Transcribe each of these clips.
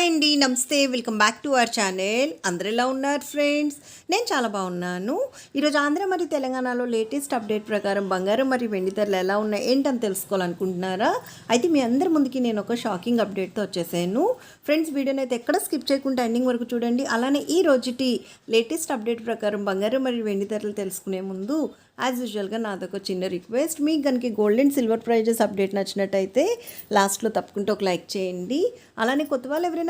Hi అండి నమస్తే welcome back to our channel. అందరు ఎలా ఉన్నారు ఫ్రెండ్స్? నేను చాలా బాగున్నాను. ఈరోజు ఆంధ్ర మరియు తెలంగాణలో లేటెస్ట్ అప్డేట్ ప్రకారం బంగారం మరియు వెండి ధరలు ఎలా ఉన్నాయి ఏంటని తెలుసుకోవాలనుకుంటున్నారా? అయితే మీ అందరి ముందుకి నేను ఒక షాకింగ్ అప్డేట్తో వచ్చేసాను. ఫ్రెండ్స్ వీడియోని అయితే ఎక్కడ స్కిప్ చేయకుండా ఎండింగ్ వరకు చూడండి. అలానే ఈ రోజుటి లేటెస్ట్ అప్డేట్ ప్రకారం బంగారం మరియు వెండి ధరలు తెలుసుకునే ముందు యాజ్ యూజువల్గా నాదొక చిన్న రిక్వెస్ట్. మీకు కనుక gold and silver prices update నచ్చినట్టయితే లాస్ట్లో తప్పకుండా ఒక లైక్ చేయండి. అలానే కొత్త వాళ్ళు ఎవరైనా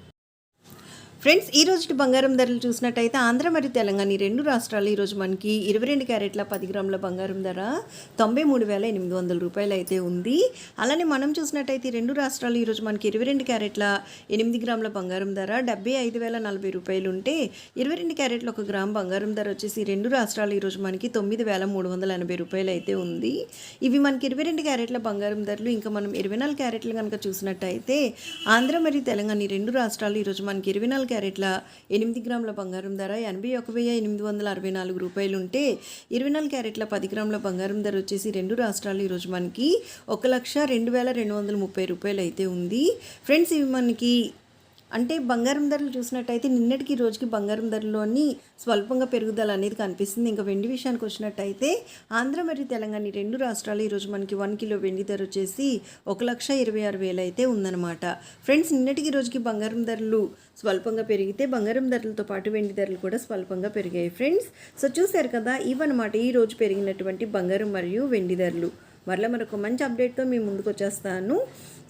ఫ్రెండ్స్ ఈ రోజు బంగారం ధరలు చూసినట్టయితే ఆంధ్ర మరియు తెలంగాణ ఈ రెండు రాష్ట్రాలు ఈరోజు మనకి ఇరవై రెండు క్యారెట్ల పది గ్రాముల బంగారం ధర తొంభై మూడు వేల ఎనిమిది వందల రూపాయలు అయితే ఉంది. అలానే మనం చూసినట్టయితే ఈ రెండు రాష్ట్రాలు ఈరోజు మనకి ఇరవై రెండు క్యారెట్ల ఎనిమిది గ్రాముల బంగారం ధర డెబ్బై ఐదు వేల నలభై రూపాయలు ఉంటే ఇరవై రెండు క్యారెట్ల ఒక గ్రామ్ బంగారం ధర వచ్చేసి ఈ రెండు రాష్ట్రాలు ఈరోజు మనకి తొమ్మిది వేల మూడు వందల ఎనభై రూపాయలు అయితే ఉంది. ఇవి మనకి ఇరవై రెండు క్యారెట్ల బంగారం ధరలు ఇంకా మనం ఇరవై నాలుగు క్యారెట్లు కనుక చూసినట్టయితే ఆంధ్ర మరియు తెలంగాణ ఈ రెండు రాష్ట్రాలు ఈరోజు మనకి ఇరవై నాలుగు క్యారెట్ల ఎనిమిది గ్రాముల బంగారం ధర ఎనభై ఒక వెయ్యి ఎనిమిది వందల అరవై నాలుగు రూపాయలు ఉంటే ఇరవై నాలుగు క్యారెట్ల పది గ్రాముల బంగారం ధర వచ్చేసి రెండు రాష్ట్రాలు ఈరోజు మనకి ఒక లక్ష రెండు వేల రెండు వందల ముప్పై రూపాయలు అయితే ఉంది. ఫ్రెండ్స్ ఇవి మనకి అంటే బంగారం ధరలు చూసినట్టయితే నిన్నటికి రోజుకి బంగారం ధరలోని స్వల్పంగా పెరుగుదల అనేది కనిపిస్తుంది. ఇంకా వెండి విషయానికి వచ్చినట్టయితే ఆంధ్ర మరియు తెలంగాణ ఈ రెండు రాష్ట్రాలు ఈరోజు మనకి వన్ కిలో వెండి ధర వచ్చేసి ఒక లక్ష ఇరవై ఆరు వేలు అయితే ఉందన్నమాట. ఫ్రెండ్స్ నిన్నటికి రోజుకి బంగారం ధరలు స్వల్పంగా పెరిగితే బంగారం ధరలతో పాటు వెండి ధరలు కూడా స్వల్పంగా పెరిగాయి ఫ్రెండ్స్. సో చూశారు కదా ఇవన్నమాట ఈ రోజు పెరిగినటువంటి బంగారం మరియు వెండి ధరలు. మరలా మరొక మంచి అప్డేట్తో మీ ముందుకు వచ్చేస్తాను.